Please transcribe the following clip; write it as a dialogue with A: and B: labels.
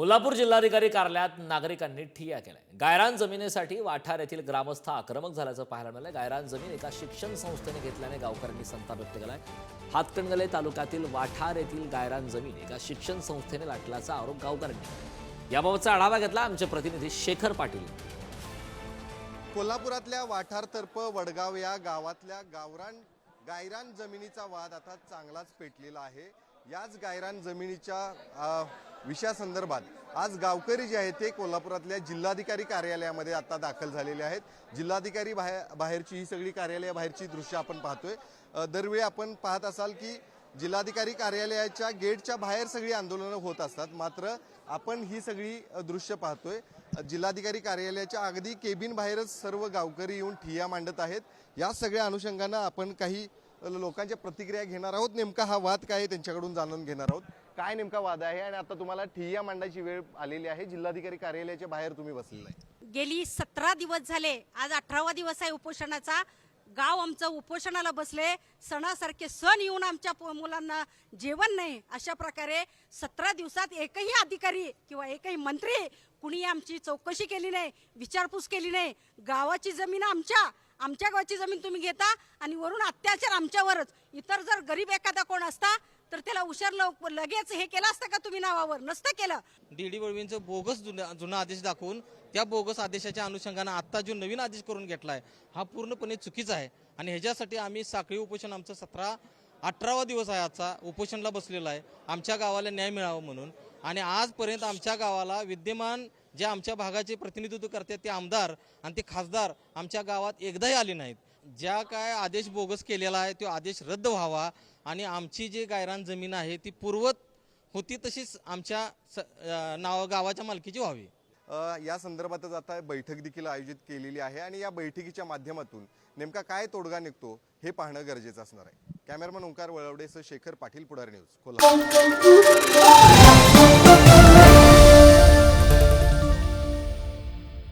A: कोल्हापूर जिल्हाधिकारी कार्यालयात नागरिकांनी ठिय्या केलाय. गायरान जमिनीसाठी वाठार येथील ग्रामस्थ आक्रमक झाल्याचं पाहायला मिळालं. गायरान जमीन एका शिक्षण संस्थेने घेतल्याने गावकऱ्यांनी संताप व्यक्त केलाय. हातकणगले तालुक्यातील वाठार येथील गायरान जमीन एका शिक्षण संस्थेने लाटल्याचा आरोप गावकऱ्यांनी याबाबतचा आढावा घेतला आमचे प्रतिनिधी शेखर पाटील.
B: कोल्हापुरातल्या वाठारतर्फ वडगाव या गावातल्या गावरान गायरान जमिनीचा वाद आता चांगलाच पेटलेला आहे. याच गायरान जमिनीच्या विषयासंदर्भात आज गावकरी जे आहेत ते कोल्हापुरातल्या जिल्हाधिकारी कार्यालयामध्ये आता दाखल झालेले आहेत. जिल्हाधिकारी बाहेर बाहेरची ही सगळी कार्यालयाबाहेरची दृश्य आपण पाहतोय. दरवेळी आपण पाहत असाल की जिल्हाधिकारी कार्यालयाच्या गेटच्या बाहेर सगळी आंदोलनं होत असतात. मात्र आपण ही सगळी दृश्य पाहतोय. जिल्हाधिकारी कार्यालयाच्या अगदी केबिन बाहेरच सर्व गावकरी येऊन ठिय्या मांडत आहेत. या सगळ्या अनुषंगानं आपण काही लोकांच्या प्रतिक्रिया घेणार आहोत. नेमका हा वाद काय आहे त्यांच्याकडून जाणून घेणार आहोत. काय नेमका वाद आहे? आणि आता तुम्हाला ठिय्या मांडायची वेळ आलेली आहे. जिल्हाधिकारी कार्यालयाच्या बाहेर तुम्ही बसलेला आहे.
C: गेली सतरा दिवस झाले. आज अठरावा दिवस आहे उपोषणाचा. गाव आमचं उपोषणाला बसले. सणासारखे सण येऊन आमच्या मुलांना जेवण नाही. अशा प्रकारे सतरा दिवसात एकही अधिकारी किंवा एकही मंत्री कुणी आमची चौकशी केली नाही विचारपूस केली नाही. गावाची जमीन आमच्या. आमच्या गावाची जमीन तुम्ही घेता आणि वरून अत्याचार आमच्यावरच. इतर जर गरीब एखादा कोण असता तर त्याला हुशार लव- लगेच हे केलं असतं का तुम्ही नावावर? नसतं केलं.
D: डीडी वळवींचं बोगस जुना जुना आदेश दाखवून त्या बोगस आदेशाच्या अनुषंगानं आत्ता जो नवीन आदेश करून घेतलाय हा पूर्णपणे चुकीचा आहे. आणि ह्याच्यासाठी आम्ही साखळी उपोषण आमचं सतरा अठरावा दिवस आहे आजचा उपोषणला बसलेला आहे. आमच्या गावाला न्याय मिळावा म्हणून. आणि आजपर्यंत आमच्या गावाला विद्यमान जे आमच्या भागाचे प्रतिनिधित्व करतात ते आमदार आणि ते खासदार आमच्या गावात एकदाही आले नाहीत. ज्या काय आदेश बोगस केलेला आहे तो आदेश रद्द व्हावा आणि आमची जी गायरान जमीन आहे ती पूर्वत होती तशीच आमच्या स- नाव गावाच्या मालकीची व्हावी.
B: या संदर्भातच आता बैठक देखील आयोजित केलेली आहे आणि या बैठकीच्या माध्यमातून नेमका काय तोडगा निघतो हे पाहणं गरजेचं असणार आहे. कॅमेरामन ओंकार वळवडेसह शेखर पाटील पुढारी न्यूज कोल्हापूर.